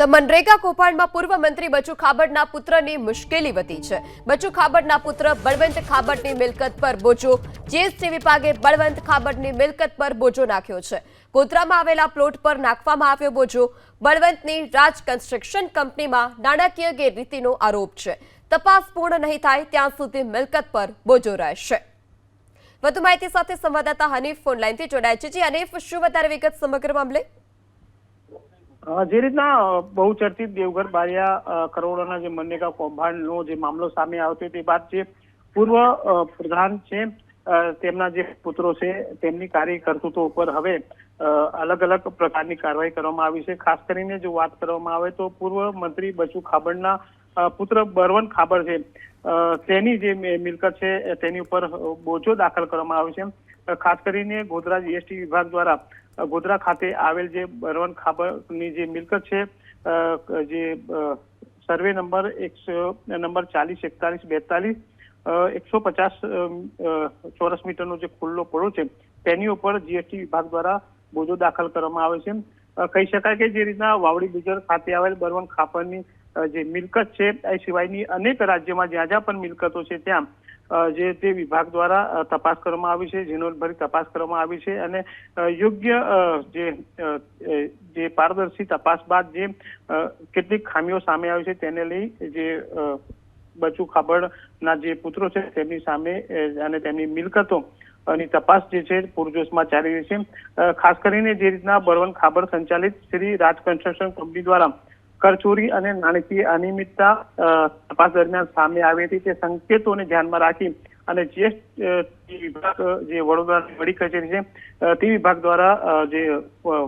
તો મનરેગા કૌભાંડમાં પૂર્વ મંત્રી બચુ ખાબડના પુત્રની મુશ્કેલી વધી છે. બચુ ખાબડના પુત્ર બળવંત ખાબડની મિલકત પર બોજો. જીએસટી વિભાગે બળવંત ખાબડની મિલકત પર બોજો નાખ્યો છે. ગોધરામાં આવેલા પ્લોટ પર નાખવામાં આવ્યો બોજો. બળવંતની રાજ કન્સ્ટ્રક્શન કંપનીમાં નાણાકીય ગેરરીતિનો આરોપ છે. તપાસ પૂર્ણ નહીં થાય ત્યાં સુધી મિલકત પર બોજો રહેશે. વધુ માહિતી સાથે સંવાદદાતા હનીફ ફોનલાઈનથી જોડાય છે. જી હનીફ, શું વધારે વિગત સમગ્ર મામલે? જે રીતના બહુ બહુચર્ચિત દેવઘર, બારિયા કરોડોના જે મનરેગા કૌભાંડનો જે મામલો સામે આવ્યો તે બાદ જે પૂર્વ પ્રધાન છે તેમના જે પુત્રો છે, તેમની કાર્ય ઉપર હવે અલગ અલગ પ્રકારની કાર્યવાહી કરવામાં આવી છે. ખાસ કરીને જો વાત કરવામાં આવે તો પૂર્વ મંત્રી બચુ ખાબડના પુત્ર બરવન ખાબડ છે તેની જે મિલકત છે, તેની ઉપર બોજો દાખલ કરવામાં આવ્યો છે. ખાસ કરીને ગોધરા જીએસટી વિભાગ દ્વારા ગોધરા ખાતે આવેલ જે બરવન ખાબરની જે મિલકત છે જે સર્વે નંબર એકસો નંબર ચાલીસ, એકતાલીસ, બેતાલીસ એકસો પચાસ ચોરસ મીટરનો જે ખુલ્લો પડો છે, તેની ઉપર જીએસટી વિભાગ દ્વારા બોજો દાખલ કરવામાં આવે છે. કહી શકાય કે જે રીતના વાવડી ગુજર ખાતે આવેલ બરવન ખાપરની જે મિલકત છે, એ સિવાયની અનેક રાજ્યમાં જ્યાં જ્યાં પણ મિલકતો છે, ત્યાં જે તે વિભાગ દ્વારા તપાસ કરવામાં આવી છે ઝીણવટભરી તપાસ કરવામાં આવી છે અને યોગ્ય જે જે પારદર્શી તપાસ બાદ જે કેટલીક ખામીઓ સામે આવી છે, તેને લઈ જે બચુ ખાબડના જે પુત્રો છે, તેમની સામે અને તેમની મિલકતો, ની તપાસ જે છે, પૂરજોશમાં ચાલી રહી છે. ખાસ કરીને જે રીતના બળવંત ખાબડ સંચાલિત શ્રી રાજ કન્સ્ટ્રક્શન કંપની દ્વારા કરચોરી અને નાણાકીય અનિયમિતતા તપાસ દરમિયાન સામે આવી હતી. તે સંકેતોને ધ્યાનમાં રાખી અને જીએસટી વિભાગ જે વડોદરા વડી કચેરી છે તે વિભાગ દ્વારા જે અ,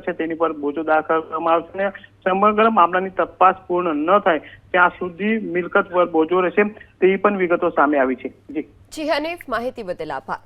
છે તેની પર બોજો દાખલ કરવામાં આવશે અને સમગ્ર મામલાની તપાસ પૂર્ણ ન થાય ત્યાં સુધી મિલકત પર બોજો રહેશે તેવી પણ વિગતો સામે આવી છે. જી. જી હનીફ માહિતી બદલ આભાર.